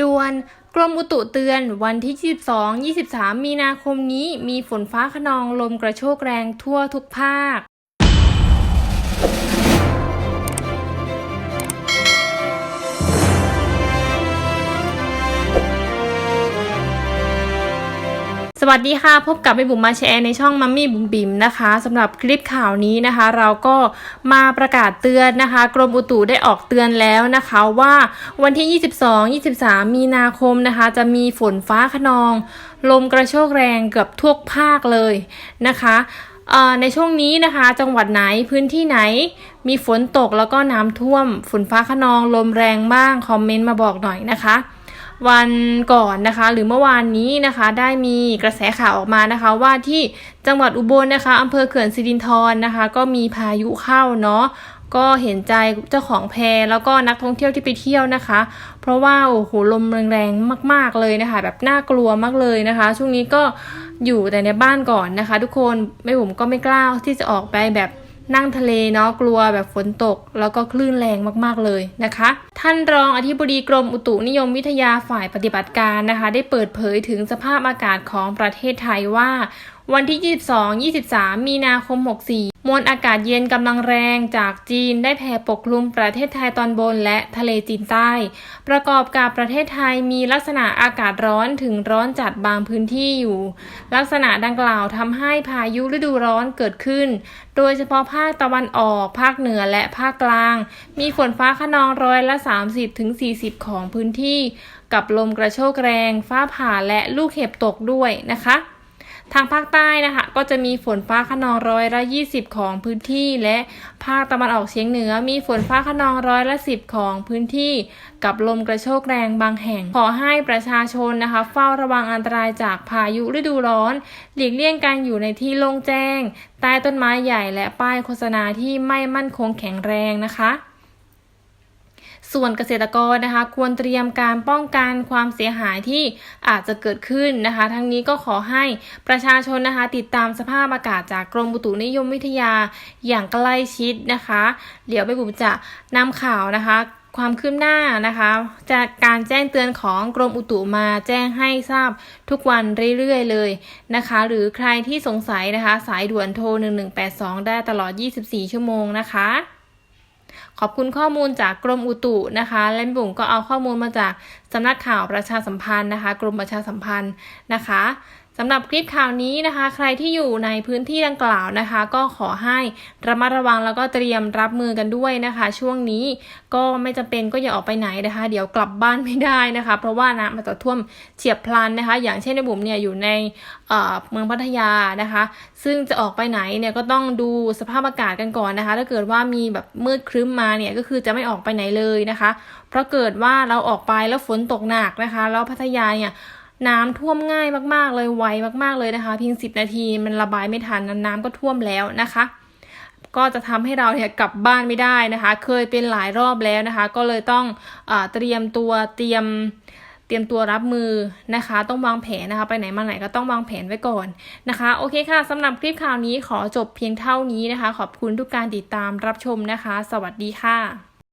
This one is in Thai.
ด่วน กรมอุตุเตือนวันที่ 22 23 มีนาคมนี้มีฝนฟ้าขนองลมกระโชกแรงทั่วทุกภาค สวัสดีค่ะ พบกับแม่บุ๋มมาแชร์ในช่องมัมมี่บุ๋มบิ๋มนะคะสำหรับคลิปข่าวนี้นะคะ เราก็มาประกาศเตือนนะคะ กรมอุตุได้ออกเตือนแล้วนะคะว่าวันที่ 22 23 มีนาคมนะคะ จะมีฝนฟ้าขนอง ลมกระโชกแรงเกือบทั่วภาคเลยนะคะในช่วงนี้นะคะ จังหวัดไหนพื้นที่ไหน มีฝนตกแล้วก็น้ำท่วม ฝนฟ้าขนองลมแรงบ้างคอมเมนต์มาบอกหน่อยนะคะ วันก่อนนะคะ หรือเมื่อวานนี้นะคะ ได้มีกระแสข่าวออกมานะคะ ว่าที่จังหวัดอุบลนะคะอำเภอเขื่อนสิรินธรนะคะ ก็มีพายุเข้าเนาะก็เห็นใจเจ้าของแพแล้วก็นักท่องเที่ยวที่ไปเที่ยวนะคะ เพราะว่าโอ้โหลมแรงๆมาก ๆเลยนะคะ แบบน่ากลัวมากเลยนะคะ ช่วงนี้ก็อยู่แต่ในบ้านก่อนนะคะ ทุกคนไม่ผมก็ไม่กล้าที่จะออกไปแบบ นั่งทะเลเนาะกลัวแบบฝนตก แล้วก็คลื่นแรงมากๆเลยนะคะ ท่านรองอธิบดีกรมอุตุนิยมวิทยาฝ่ายปฏิบัติการนะคะ ได้เปิดเผยถึงสภาพอากาศของประเทศไทยว่า วันที่ 22 23 มีนาคม 64 มวลอากาศเย็นกำลังแรงจากจีนได้แผ่ปกคลุมประเทศไทยตอนบนและทะเลจีนใต้ ประกอบกับประเทศไทยมีลักษณะอากาศร้อนถึงร้อนจัดบางพื้นที่อยู่ ลักษณะดังกล่าวทำให้พายุฤดูร้อนเกิดขึ้น โดยเฉพาะภาคตะวันออก ภาคเหนือและภาคกลาง มีฝนฟ้าขนองร้อยละ 30-40 ของพื้นที่ กับลมกระโชกแรง ฟ้าผ่าและลูกเห็บตกด้วยนะคะ ทางภาคใต้นะคะ ก็จะมีฝนฟ้าขนองร้อยละ 20 ของพื้นที่ และภาคตะวันออกเฉียงเหนือ มีฝนฟ้าขนองร้อยละ 10 ของพื้นที่ กับลมกระโชกแรงบางแห่ง ขอให้ประชาชนนะคะ เฝ้าระวังอันตรายจากพายุฤดูร้อน หลีกเลี่ยงการอยู่ในที่โล่งแจ้ง ใต้ต้นไม้ใหญ่และป้ายโฆษณาที่ไม่มั่นคงแข็งแรงนะคะ ส่วนเกษตรกรนะคะ ควรเตรียมการป้องกันความเสียหายที่อาจจะเกิดขึ้นนะคะ ทั้งนี้ก็ขอให้ประชาชนนะคะ ติดตามสภาพอากาศจากกรมอุตุนิยมวิทยาอย่างใกล้ชิดนะคะ เดี๋ยวไปบุ๋มจะนำข่าวนะคะความคืบหน้านะคะ จากการแจ้งเตือนของกรมอุตุมาแจ้งให้ทราบทุกวันเรื่อยๆเลยนะคะ หรือใครที่สงสัยนะคะ สายด่วนโทร 1182 ได้ตลอด 24 ชั่วโมงนะคะ ขอบคุณข้อมูลจากกรมอุตุนะคะ และบุ๋มก็เอาข้อมูลมาจากสำนักข่าวประชาสัมพันธ์นะคะ กรมประชาสัมพันธ์นะคะ สำหรับคลิปข่าวนี้นะคะ ใครที่อยู่ในพื้นที่ดังกล่าวนะคะ ก็ขอให้ระมัดระวังแล้วก็เตรียมรับมือกันด้วยนะคะ ช่วงนี้ก็ไม่จำเป็นก็อย่าออกไปไหนนะคะ เดี๋ยวกลับบ้านไม่ได้นะคะ เพราะว่าน้ำมันจะท่วมเฉียบพลันนะคะ อย่างเช่นในบุ๋มเนี่ยอยู่ในเมืองพัทยานะคะ ซึ่งจะออกไปไหนเนี่ยก็ต้องดูสภาพอากาศกันก่อนนะคะ ถ้าเกิดว่ามีแบบมืดครึ้มมาเนี่ยก็คือจะไม่ออกไปไหนเลยนะคะ เพราะเกิดว่าเราออกไปแล้วฝนตกหนักนะคะ แล้วพัทยาเนี่ย น้ำท่วมง่ายมากๆ เลยไวมากๆเลยนะคะ เพียง 10 นาทีมันระบายไม่ทันน้ำก็ท่วมแล้วนะคะ ก็จะทำให้เราเนี่ยกลับบ้านไม่ได้นะคะ เคยเป็นหลายรอบแล้วนะคะ ก็เลยต้องเอเตรียมตัวเตรียมเตรียมตัวรับมือนะคะ ต้องวางแผนนะคะ ไปไหนมาไหนก็ต้องวางแผนไว้ก่อนนะคะ โอเคค่ะสำหรับคลิปข่าวนี้ขอจบเพียงเท่านี้นะคะ ขอบคุณทุกการติดตามรับชมนะคะ สวัสดีค่ะ